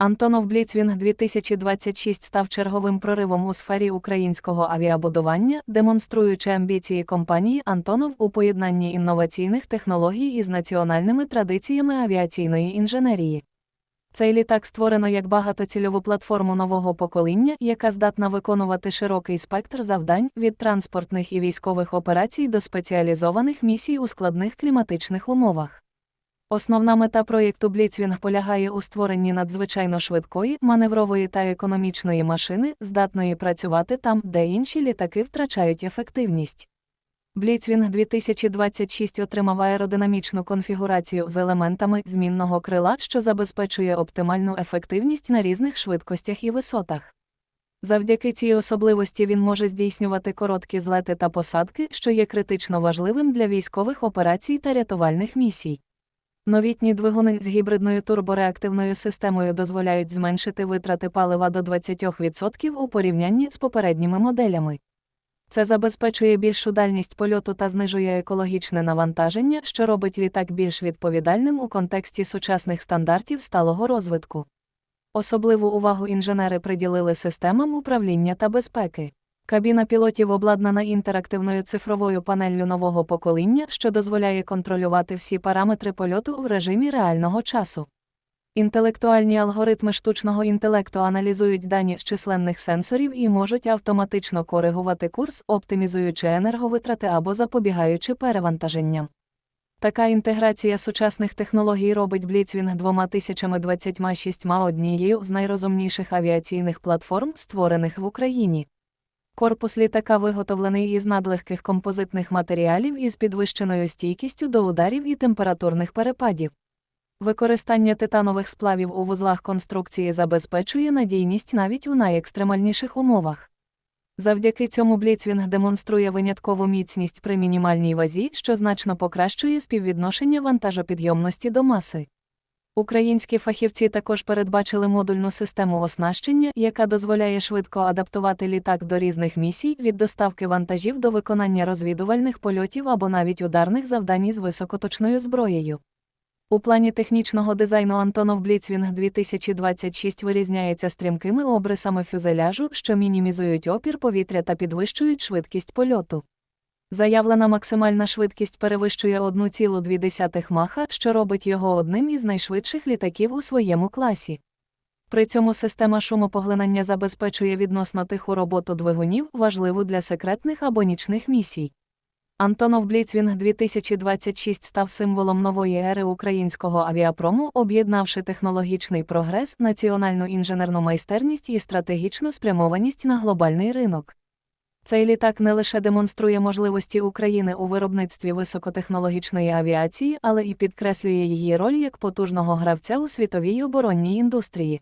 Антонов Бліцвінг 2026 став черговим проривом у сфері українського авіабудування, демонструючи амбіції компанії Антонов у поєднанні інноваційних технологій із національними традиціями авіаційної інженерії. Цей літак створено як багатоцільову платформу нового покоління, яка здатна виконувати широкий спектр завдань від транспортних і військових операцій до спеціалізованих місій у складних кліматичних умовах. Основна мета проєкту Бліцвінг полягає у створенні надзвичайно швидкої, маневрової та економічної машини, здатної працювати там, де інші літаки втрачають ефективність. Бліцвінг 2026 отримав аеродинамічну конфігурацію з елементами змінного крила, що забезпечує оптимальну ефективність на різних швидкостях і висотах. Завдяки цій особливості він може здійснювати короткі злети та посадки, що є критично важливим для військових операцій та рятувальних місій. Новітні двигуни з гібридною турбореактивною системою дозволяють зменшити витрати палива до 20% у порівнянні з попередніми моделями. Це забезпечує більшу дальність польоту та знижує екологічне навантаження, що робить літак більш відповідальним у контексті сучасних стандартів сталого розвитку. Особливу увагу інженери приділили системам управління та безпеки. Кабіна пілотів обладнана інтерактивною цифровою панеллю нового покоління, що дозволяє контролювати всі параметри польоту в режимі реального часу. Інтелектуальні алгоритми штучного інтелекту аналізують дані з численних сенсорів і можуть автоматично коригувати курс, оптимізуючи енерговитрати або запобігаючи перевантаженням. Така інтеграція сучасних технологій робить Бліцвінг 2026 однією з найрозумніших авіаційних платформ, створених в Україні. Корпус літака виготовлений із надлегких композитних матеріалів із підвищеною стійкістю до ударів і температурних перепадів. Використання титанових сплавів у вузлах конструкції забезпечує надійність навіть у найекстремальніших умовах. Завдяки цьому Бліцвінг демонструє виняткову міцність при мінімальній вазі, що значно покращує співвідношення вантажопідйомності до маси. Українські фахівці також передбачили модульну систему оснащення, яка дозволяє швидко адаптувати літак до різних місій від доставки вантажів до виконання розвідувальних польотів або навіть ударних завдань із високоточною зброєю. У плані технічного дизайну Антонов Бліцвінг 2026 вирізняється стрімкими обрисами фюзеляжу, що мінімізують опір повітря та підвищують швидкість польоту. Заявлена максимальна швидкість перевищує 1,2 маха, що робить його одним із найшвидших літаків у своєму класі. При цьому система шумопоглинання забезпечує відносно тиху роботу двигунів, важливу для секретних або нічних місій. Антонов Бліцвінг 2026 став символом нової ери українського авіапрому, об'єднавши технологічний прогрес, національну інженерну майстерність і стратегічну спрямованість на глобальний ринок. Цей літак не лише демонструє можливості України у виробництві високотехнологічної авіації, але і підкреслює її роль як потужного гравця у світовій оборонній індустрії.